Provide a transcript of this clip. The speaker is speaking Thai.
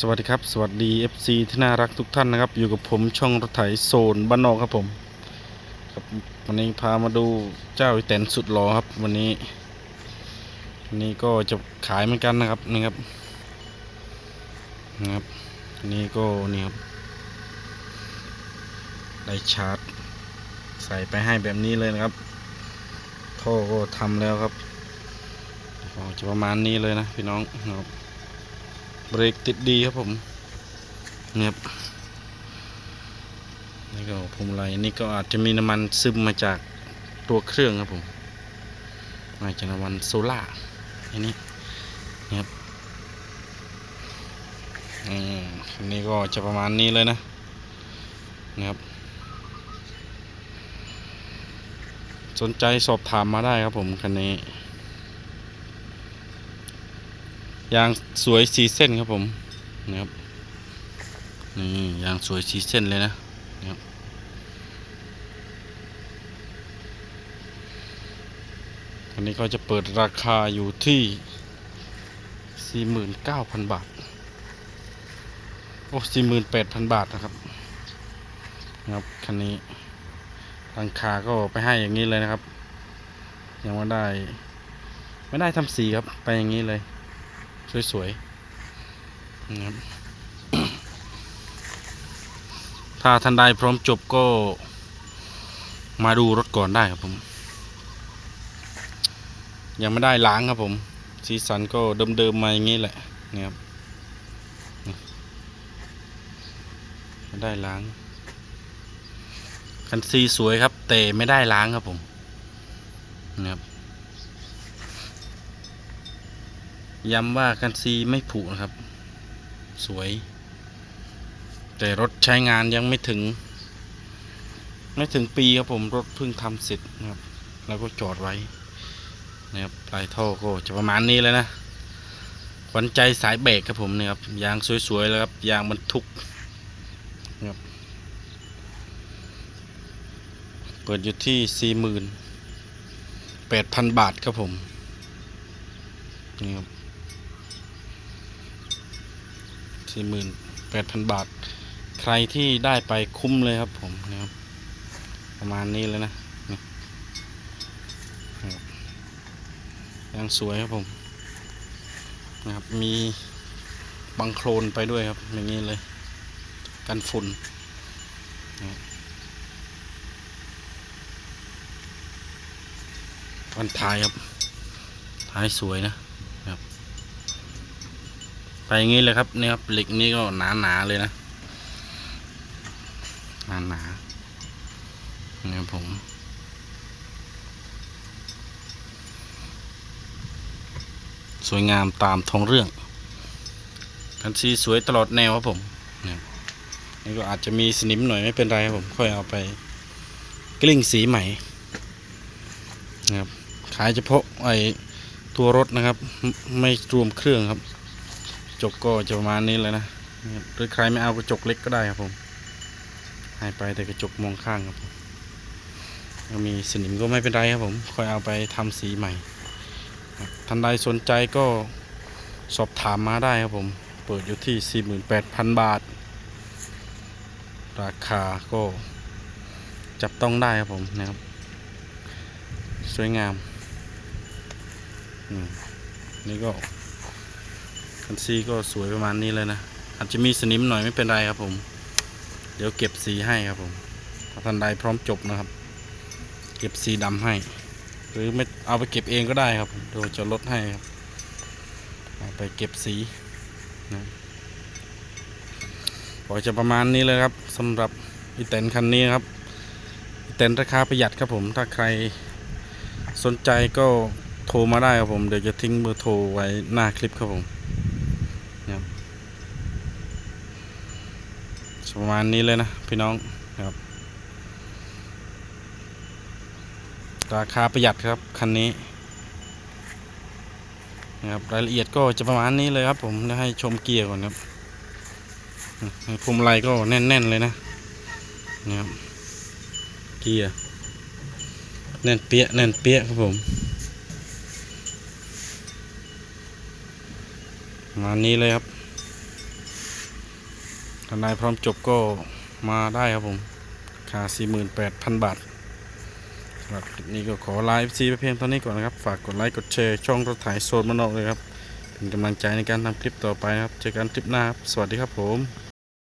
สวัสดีครับ สวัสดี FC ที่น่ารักทุกท่านนะครับ อยู่กับผมช่องรถไถโซนบ้านนอกครับผมครับวันนี้พามาดูเจ้าแตนสุดหล่อครับ วันนี้วันนี้ก็จะขายเหมือนกันนะครับนี่ครับนะครับนนี้ก็นี่ครับได้ชาร์จ ใส่ไปให้แบบนี้เลยนะครับท่อก็ทำแล้วครับจะประมาณนี้เลยนะพี่น้องนะครับ เบรกติดดีครับผมเนี่ยครับนี่ก็พวงมาลัยนี่ก็อาจจะมีน้ำมันซึมมาจากตัวเครื่องครับผม มาจากน้ำมันโซล่าอันนี้นี่ครับอืมอันนี้ก็จะประมาณนี้เลยนะนะครับ สนใจสอบถามมาได้ครับผมคันนี้ ยางสวยสีเส้นครับผมนะครับนี่ยางสวยสีเส้นเลยนะนะครับอันนี้ก็จะเปิดราคาอยู่ที่ 49,000 บาท โอ้48,000 บาทนะครับนะครับคันนี้ราคาก็ไปให้อย่างนี้เลยนะครับ ยังไม่ได้ ไม่ได้ทำสีครับไปอย่างนี้เลย สวยๆนะครับถ้าท่านใดพร้อมจบก็มาดูรถก่อนได้ครับผม ยังไม่ได้ล้างครับผม สีสันก็เดิมๆมาอย่างนี้แหละนี่ครับไม่ได้ล้าง คันซีสวยครับ แต่ไม่ได้ล้างครับผมนะครับ ย้ำว่ากันซีไม่ผุนะครับ สวย แต่รถใช้งานยังไม่ถึง ไม่ถึงปีครับผมรถเพิ่งทำเสร็จนะครับ แล้วก็จอดไว้นะครับปลายท่อก็จะประมาณนี้เลยนะขวัญใจสายเบรกครับผมเนี่ยครับยางสวยๆแล้วครับยางบรรทุกนะครับเปิดอยู่ที่สี่หมื่นแปดพันบาทครับผมนี่ครับ สี่หมื่นแปดพันบาท ใครที่ได้ไปคุ้มเลยครับผมนะครับ ประมาณนี้เลยนะนี่นะยังสวยครับผมนะครับมีบังโครนไปด้วยครับ อย่างนี้เลย กันฝุ่นนะวันท้ายครับ ท้ายสวยนะ ไปอย่างนี้เลยครับนี่ครับเหล็กนี่ก็หนาหนาเลยนะหนาหนาๆนี่ครับผมสวยงามตามท้องเรื่องกันซีสวยตลอดแนวครับผมนี่นี่ก็อาจจะมีสนิมหน่อยไม่เป็นไรครับผมค่อยเอาไปกลิ้งสีใหม่นะครับขายเฉพาะไอตัวรถนะครับ ไม่รวมเครื่องครับ จกก็จะประมาณนี้เลยนะหรือใครไม่เอากระจกเล็กก็ได้ครับผมให้ไปแต่กระจกมองข้างครับผมมีสนิมก็ไม่เป็นไรครับผมค่อยเอาไปทำสีใหม่ท่านใดสนใจก็สอบถามมาได้ครับผม เปิดอยู่ที่ 48,000 บาท ราคาก็จับต้องได้ครับผมนะครับ สวยงามนี่ก็ คันซีก็สวยประมาณนี้เลยนะ อาจจะมีสนิมหน่อยไม่เป็นไรครับผม เดี๋ยวเก็บสีให้ครับผมถ้าท่านใดพร้อมจบนะครับ เก็บสีดำให้ หรือไม่เอาไปเก็บเองก็ได้ครับเดี๋ยวจะลดให้ครับไปเก็บสีนะก็จะประมาณนี้เลยครับสำหรับอีแตนคันนี้ครับอีแตนราคาประหยัดครับผม ถ้าใครสนใจก็โทรมาได้ครับผม เดี๋ยวจะทิ้งเบอร์โทรไว้หน้าคลิปครับผม ประมาณนี้เลยนะพี่น้องครับราคาประหยัดครับคันนี้นะครับรายละเอียดก็จะประมาณนี้เลยครับ ผมจะให้ชมเกียร์ก่อนครับพวงมาลัยก็แน่น ๆ เลยนะนี่ครับเกียร์แน่นเปี้ยแน่นเปี้ยครับผมประ มานี้เลยครับทนายพร้อมจบก็มาได้ครับผมค่า48,000 บาทสำหรับคลิปนี้ก็ขอไลฟ์ซีไปเพียงเท่านี้ก่อนนะครับ ฝากกดไลค์กดแชร์ช่องรถถ่ายโซนมานอกเลยครับ เป็นกำลังใจในการทำคลิปต่อไปครับ เจอกันคลิปหน้าครับ สวัสดีครับผม